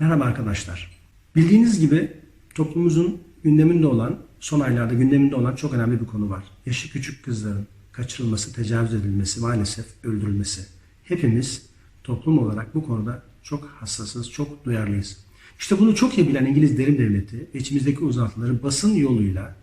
Merhaba arkadaşlar. Bildiğiniz gibi toplumumuzun gündeminde olan, son aylarda gündeminde olan çok önemli bir konu var. Yaşı küçük kızların kaçırılması, tecavüz edilmesi, maalesef öldürülmesi. Hepimiz toplum olarak bu konuda çok hassasız, çok duyarlıyız. İşte bunu çok iyi bilen İngiliz derin devleti ve içimizdeki uzantıları basın yoluyla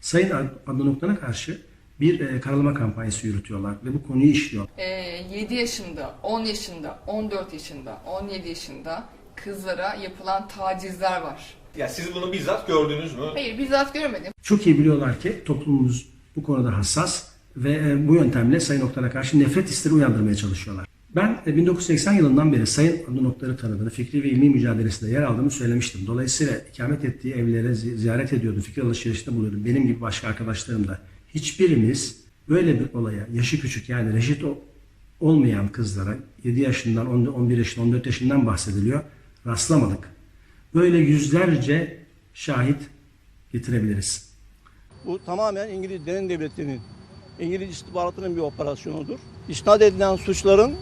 Sayın Adnan Oktar'a karşı bir e, karalama kampanyası yürütüyorlar ve bu konuyu işliyor. Ee, 7 yaşında, 10 yaşında, 14 yaşında, 17 yaşında kızlara yapılan tacizler var. Ya siz bunu bizzat gördünüz mü? Hayır bizzat görmedim. Çok iyi biliyorlar ki toplumumuz bu konuda hassas ve e, bu yöntemle Sayın Oktar'a karşı nefret hisleri uyandırmaya çalışıyorlar. Ben e, 1980 yılından beri Sayın Adnan Oktar'ı tanıdığını, fikri ve ilmi mücadelesinde yer aldığımı söylemiştim. Dolayısıyla ikamet ettiği evlere zi- ziyaret ediyordu, fikir alışverişinde buluyordum. Benim gibi başka arkadaşlarım da. Hiçbirimiz böyle bir olaya, yaşı küçük yani reşit olmayan kızlara 7 yaşından, 10 11 yaşından, 14 yaşından bahsediliyor. Rastlamadık. Böyle yüzlerce şahit getirebiliriz. Bu tamamen İngiliz derin devletinin, İngiliz istihbaratının bir operasyonudur. İsnat edilen suçların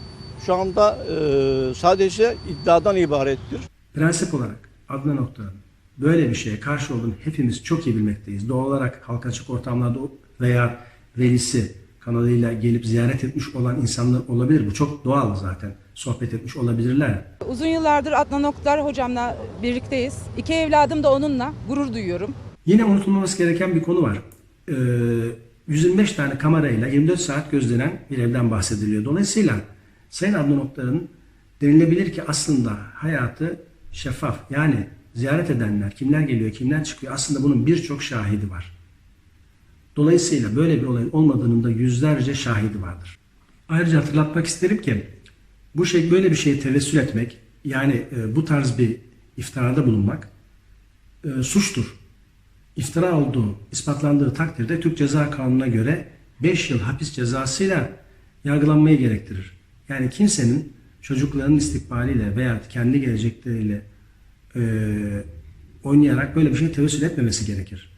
şu anda e, sadece iddiadan ibarettir. Prensip olarak Adnan Oktar'ın böyle bir şeye karşı olduğunu hepimiz çok iyi bilmekteyiz. Doğal olarak halka açık ortamlarda veya velisi kanalıyla gelip ziyaret etmiş olan insanlar olabilir. Bu çok doğal zaten. Sohbet etmiş olabilirler. Uzun yıllardır Adnan Oktar hocamla birlikteyiz. İki evladım da onunla gurur duyuyorum. Yine unutulmaması gereken bir konu var. Ee, 125 tane kamerayla 24 saat gözlenen bir evden bahsediliyor. Dolayısıyla Sayın Adnan Oktar'ın denilebilir ki aslında hayatı şeffaf. Yani ziyaret edenler, kimler geliyor, kimler çıkıyor aslında bunun birçok şahidi var. Dolayısıyla böyle bir olayın olmadığının da yüzlerce şahidi vardır. Ayrıca hatırlatmak isterim ki bu şey böyle bir şeye tevessül etmek yani e, bu tarz bir iftirada bulunmak e, suçtur. İftira olduğu ispatlandığı takdirde Türk Ceza Kanunu'na göre 5 yıl hapis cezasıyla yargılanmayı gerektirir. Yani kimsenin çocuklarının istikbaliyle veya kendi gelecekleriyle e, oynayarak böyle bir şey tevessül etmemesi gerekir.